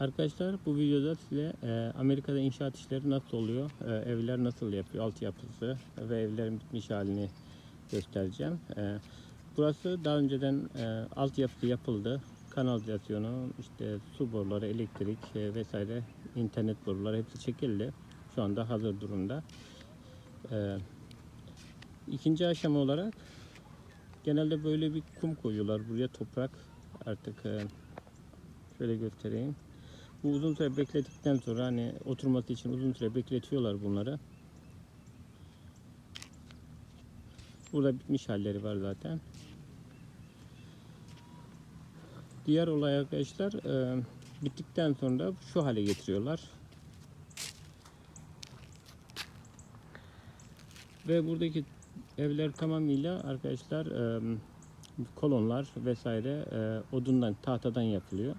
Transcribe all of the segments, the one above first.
Arkadaşlar bu videoda size e, Amerika'da inşaat işleri nasıl oluyor, e, evler nasıl yapıyor, altyapısı ve evlerin bitmiş halini göstereceğim. E, burası daha önceden e, altyapısı yapıldı. Kanalizasyonu, işte su boruları, elektrik e, vesaire, internet boruları hepsi çekildi. Şu anda hazır durumda. E, ikinci aşama olarak genelde böyle bir kum koyuyorlar buraya toprak artık e, şöyle göstereyim. Bu uzun süre bekledikten sonra hani oturması için uzun süre bekletiyorlar bunları. Burada bitmiş halleri var zaten. Diğer olay arkadaşlar e, bittikten sonra şu hale getiriyorlar. Ve buradaki evler tamamıyla arkadaşlar e, kolonlar vesaire e, odundan tahtadan yapılıyor.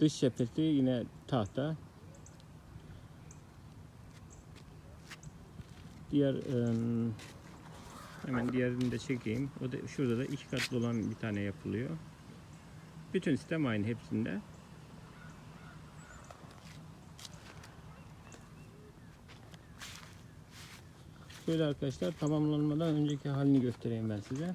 Dış cephesi yine tahta. Diğer em, hemen diğerini de çekeyim. O da şurada da iki katlı olan bir tane yapılıyor. Bütün sistem aynı hepsinde. Şöyle arkadaşlar tamamlanmadan önceki halini göstereyim ben size.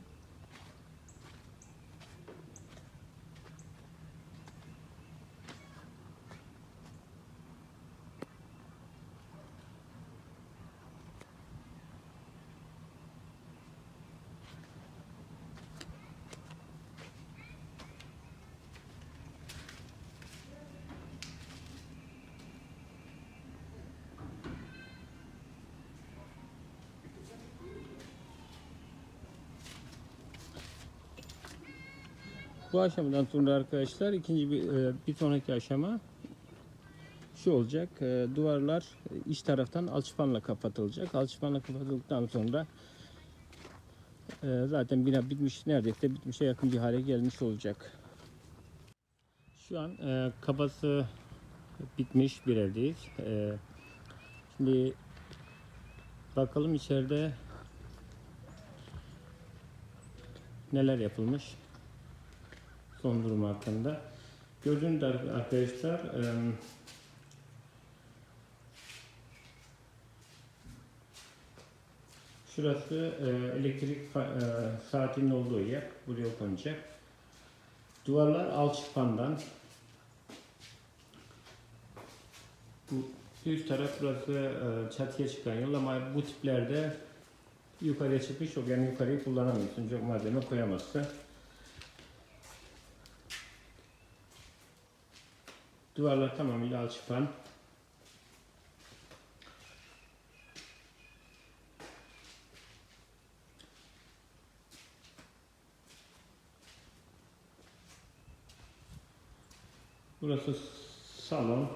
Bu aşamadan sonra arkadaşlar ikinci bir, e, bir sonraki aşama şu olacak. E, Duvarlar iç taraftan alçıpanla kapatılacak. Alçıpanla kapatıldıktan sonra e, zaten bina bitmiş neredeyse bitmişe yakın bir hale gelmiş olacak. Şu an kabası bitmiş bir evdeyiz. E, Şimdi bakalım içeride neler yapılmış son durum hakkında. Gördüğünüz ar- arkadaşlar şurası e, elektrik e, saatinin olduğu yer. Buraya konacak. Duvarlar alçıpandan. Bu üst taraf burası e, çatıya çıkan yol ama bu tiplerde yukarıya çıkmış yok. Yani yukarıyı kullanamıyorsun. Çok malzeme koyamazsın. Duvarlar tamamıyla alçıpan. Burası salon.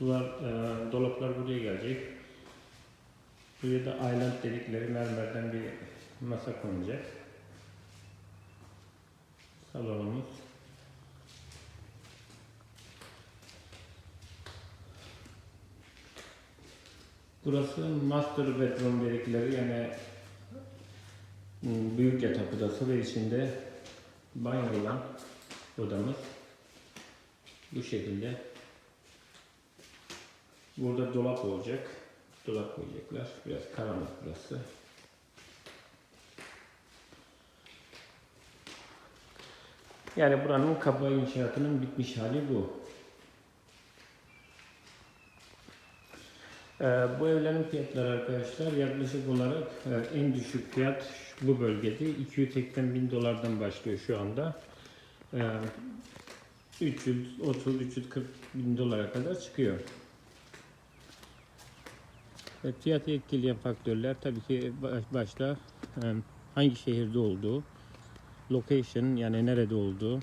Duvar, e, dolaplar buraya gelecek. Buraya da island dedikleri mermerden bir masa konacak. Salonumuz. Burası master bedroom dedikleri yani hmm, büyük yatak odası ve içinde banyo olan odamız. Bu şekilde. Burada dolap olacak. Dolap koyacaklar. Biraz karanlık burası. Yani buranın kaba inşaatının bitmiş hali bu. Bu evlerin fiyatları arkadaşlar yaklaşık olarak e, en düşük fiyat bu bölgede 280 bin dolardan başlıyor şu anda. Ee, 330-340 bin dolara kadar çıkıyor. Fiyatı etkileyen faktörler tabii ki baş- başta e, hangi şehirde olduğu, location yani nerede olduğu,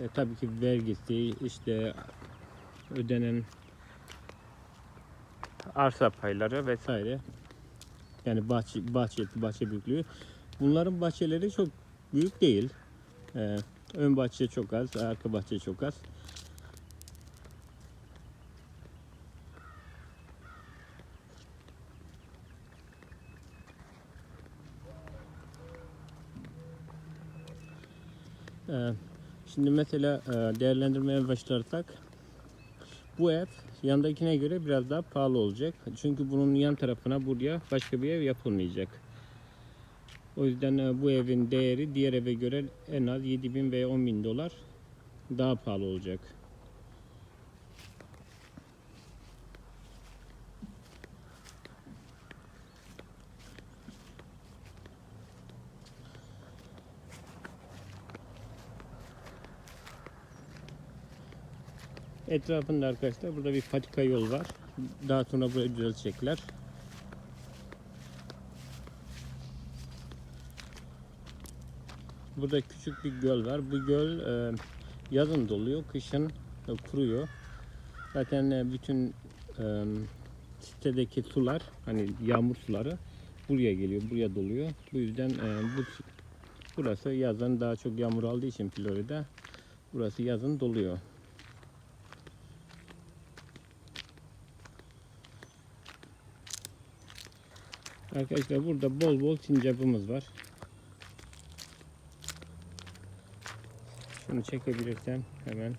e, tabii ki vergisi, işte ödenen arsa payları vesaire. Yani bahçe, bahçe, bahçe büyüklüğü. Bunların bahçeleri çok büyük değil. Ee, ön bahçe çok az, arka bahçe çok az. Ee, Şimdi mesela e, değerlendirmeye başlarsak bu ev yandakine göre biraz daha pahalı olacak. Çünkü bunun yan tarafına buraya başka bir ev yapılmayacak. O yüzden e, bu evin değeri diğer eve göre en az 7 bin veya 10 bin dolar daha pahalı olacak. Etrafında arkadaşlar burada bir patika yol var. Daha sonra burayı düzeltecekler. Burada küçük bir göl var. Bu göl e, yazın doluyor, kışın e, kuruyor. Zaten e, bütün e, sitedeki sular, hani yağmur suları buraya geliyor, buraya doluyor. Bu yüzden e, bu burası yazın daha çok yağmur aldığı için Florida burası yazın doluyor. Arkadaşlar burada bol bol sincapımız var. Şunu çekebilirsem hemen.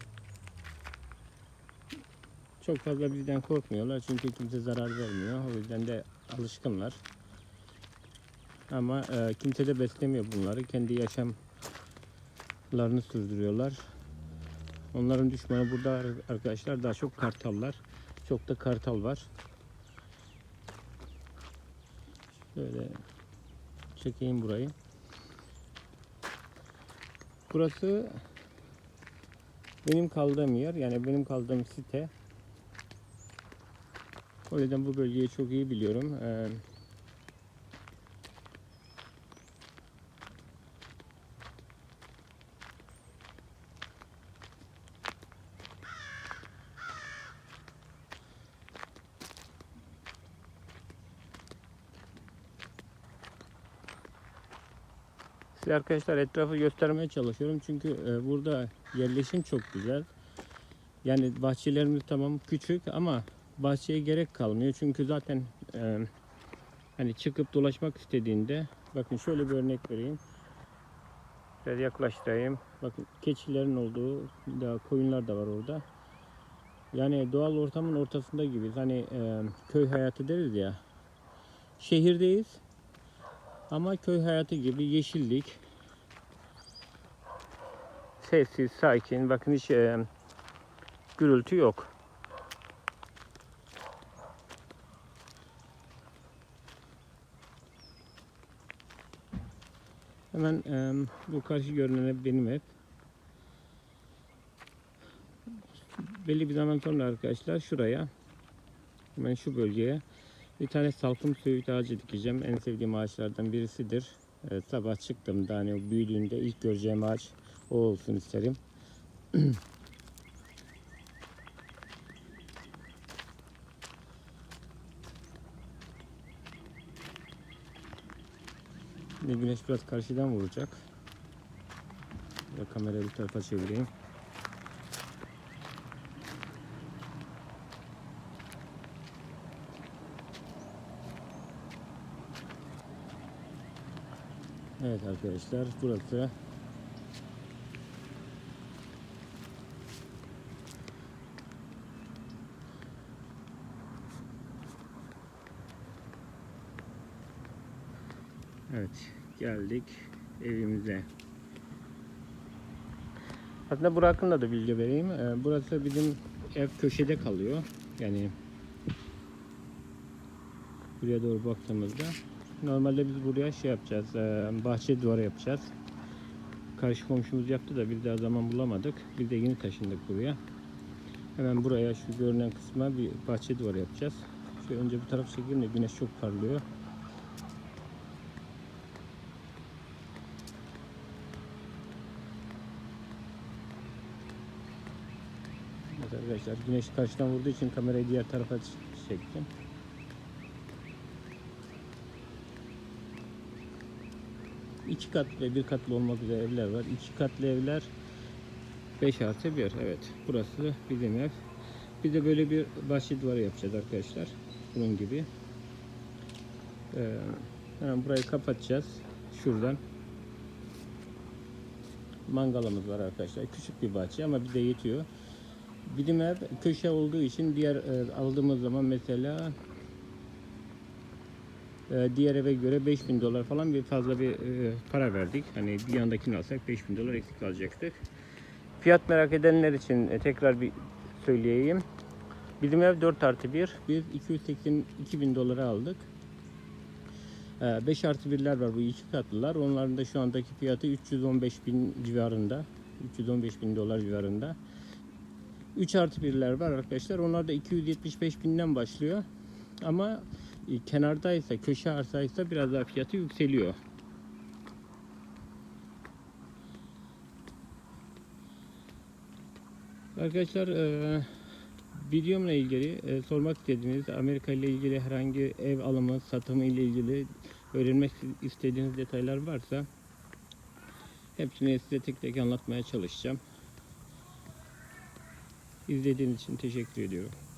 Çok fazla bizden korkmuyorlar çünkü kimse zarar vermiyor. O yüzden de alışkınlar. Ama e, kimse de beslemiyor bunları. Kendi yaşamlarını sürdürüyorlar. Onların düşmanı burada arkadaşlar daha çok kartallar. Çok da kartal var. Şöyle çekeyim burayı. Burası benim kaldığım yer. Yani benim kaldığım site. O yüzden bu bölgeyi çok iyi biliyorum. Ee, Size arkadaşlar etrafı göstermeye çalışıyorum çünkü e, burada yerleşim çok güzel. Yani bahçelerimiz tamam küçük ama bahçeye gerek kalmıyor çünkü zaten e, hani çıkıp dolaşmak istediğinde bakın şöyle bir örnek vereyim. Biraz yaklaştırayım. Bakın keçilerin olduğu daha koyunlar da var orada. Yani doğal ortamın ortasında gibiyiz. Hani e, köy hayatı deriz ya. Şehirdeyiz ama köy hayatı gibi yeşillik. Sessiz, sakin. Bakın hiç e, gürültü yok. Hemen e, bu karşı görünen benim ev. Belli bir zaman sonra arkadaşlar şuraya hemen şu bölgeye bir tane salkım söğüt ağacı dikeceğim. En sevdiğim ağaçlardan birisidir. Ee, sabah çıktım da hani büyüdüğünde ilk göreceğim ağaç o olsun isterim. Şimdi güneş biraz karşıdan vuracak. Ve kamerayı bu tarafa çevireyim. Evet arkadaşlar burası Evet geldik evimize. Aslında bu hakkında da bilgi vereyim. Ee, Burası bizim ev köşede kalıyor. Yani buraya doğru baktığımızda Normalde biz buraya şey yapacağız, e, bahçe duvarı yapacağız. Karşı komşumuz yaptı da biz daha zaman bulamadık. Biz de yeni taşındık buraya. Hemen buraya şu görünen kısma bir bahçe duvarı yapacağız. Şu önce bu taraf çekeyim de güneş çok parlıyor. Arkadaşlar güneş karşıdan vurduğu için kamerayı diğer tarafa çektim. iki katlı ve bir katlı olmak üzere evler var. İki katlı evler 5 artı 1. Evet. Burası bizim ev. Bir de böyle bir bahçe duvarı yapacağız arkadaşlar. Bunun gibi. Ee, hemen burayı kapatacağız. Şuradan. mangalımız var arkadaşlar. Küçük bir bahçe ama bize yetiyor. Bizim ev köşe olduğu için diğer e, aldığımız zaman mesela e, diğer eve göre 5000 dolar falan bir fazla bir e, para verdik. Hani bir yandakini alsak 5000 dolar eksik alacaktık. Fiyat merak edenler için e, tekrar bir söyleyeyim. Bizim ev 4 artı 1. Biz 282 bin dolara aldık. 5 artı 1'ler var bu iki katlılar. Onların da şu andaki fiyatı 315 bin civarında. 315 bin dolar civarında. 3 artı 1'ler var arkadaşlar. Onlar da 275 binden başlıyor. Ama e, kenardaysa, köşe arsaysa biraz daha fiyatı yükseliyor. Arkadaşlar e, videomla ilgili e, sormak istediğiniz Amerika ile ilgili herhangi ev alımı, satımı ile ilgili öğrenmek istediğiniz detaylar varsa hepsini size tek tek anlatmaya çalışacağım. İzlediğiniz için teşekkür ediyorum.